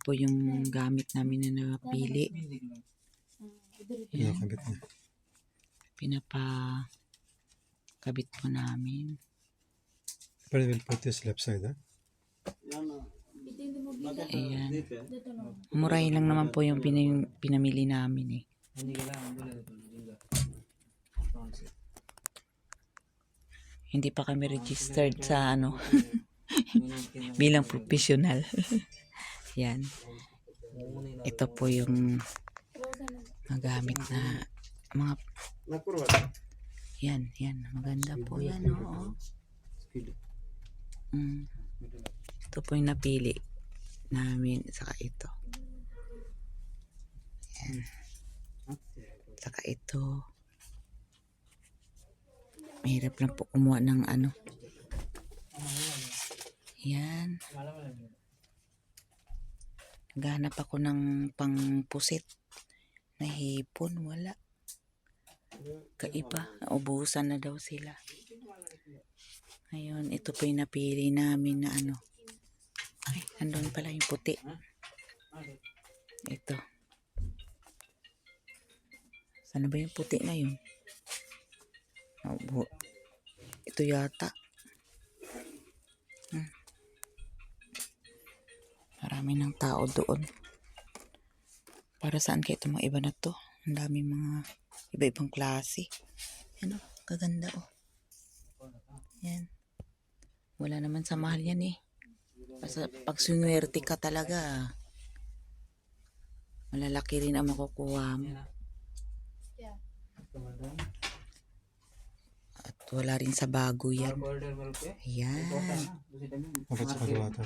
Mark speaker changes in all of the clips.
Speaker 1: po yung gamit namin na napili. Yan.
Speaker 2: Nakakabit na.
Speaker 1: Pinapa kabit po namin.
Speaker 2: But we'll put this left side, huh?
Speaker 1: Ayan. Murahin lang naman po yung pina- pinamili namin eh. Hindi pa kami registered sa ano bilang professional. Yan. Ito po yung magamit na mga yan, yan. Maganda po yan, oo. Mm. Ito po yung napili namin. Saka ito. Yan. Saka ito. Mahirap lang po kumuha ng ano. Yan. Naghanap ako ng pangpusit na hipon. Wala. Kaiba. Naubusan na daw sila. Ngayon, ito po yung napili namin na ano. Ay, andun pala yung puti. Ito. Sana ba yung puti na yun? Ito yata. Marami ng tao doon. Para saan kaya itong mga iba na to? Ang dami mga iba-ibang klase. Yan o, kaganda o. Yan. Wala naman sa mahal yan eh. Basta pag sunwerte ka talaga, malalaki rin ang makukuha mo. At wala rin sa bago yan. Ayan.
Speaker 2: Sa kaliwa to.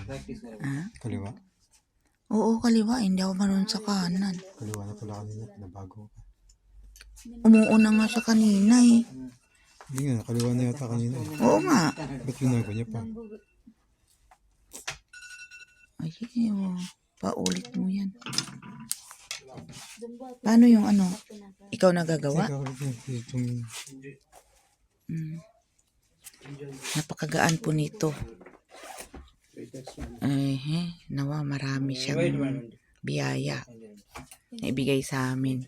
Speaker 2: Kaliwa.
Speaker 1: Oo, kaliwa. Hindi ako marunong sa kanan.
Speaker 2: Kaliwa na pala kanina. Nabago ka.
Speaker 1: Umuuna nga sa kanina eh.
Speaker 2: Hindi nga, kaliwa na yata kanina. eh.
Speaker 1: Oo nga.
Speaker 2: Ba't binago niya pa?
Speaker 1: Ay, oh. paulit mo yan. Paano yung ano? Ikaw nagagawa?
Speaker 2: Ikaw, itong
Speaker 1: Mm. Napakagaan po nito. Eh, nawa marami siyang biyaya na ibigay sa amin.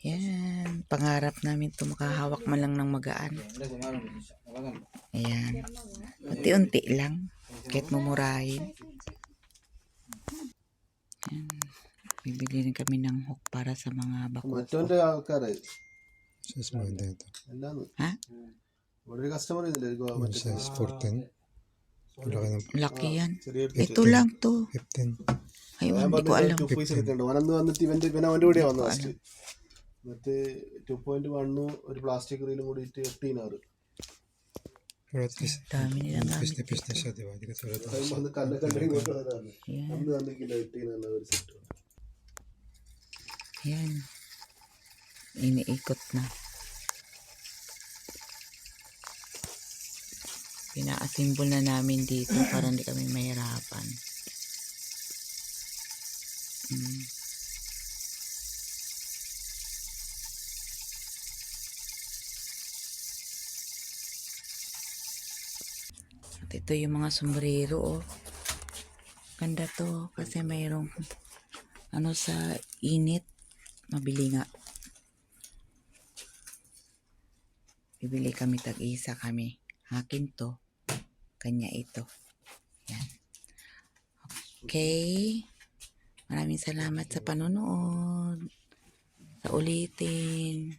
Speaker 1: Yan, pangarap namin ito makahawak man lang ng magaan. Ayan, unti-unti lang, kahit mumurahin. Yan. Bibili rin kami ng hook para sa mga bako.
Speaker 3: Matondo
Speaker 2: yung karay. Sa
Speaker 3: mga.
Speaker 1: Ha?
Speaker 3: What customer is there?
Speaker 2: Go out. Sa 14. Laki ng
Speaker 1: Laki yan. Ito lang to.
Speaker 2: 15.
Speaker 1: അയ്യോ എനിക്ക് അല്ല
Speaker 3: ടു പോയി സെക്കൻഡ് ഓൻ അന്ന് വന്നിട്ട് ഇവന്റെ ഇവൻ അവന്റെ കൂടെ വന്നു ഫസ്റ്റ് എന്നിട്ട് ടു പോയിന്റ് വണ്ണു ഒരു പ്ലാസ്റ്റിക് റീലും കൂടിയിട്ട് എട്ടീൻ ആറ്.
Speaker 1: Yan. Iniikot na. Pina-assemble na namin dito para hindi kami mahirapan. Mm. Ito yung mga sombrero, oh. Ganda to kasi mayroong ano sa init. Mabili nga. Bibili kami tag-isa kami. Akin to. Kanya ito. Yan. Okay. Maraming salamat sa panonood. Sa ulitin.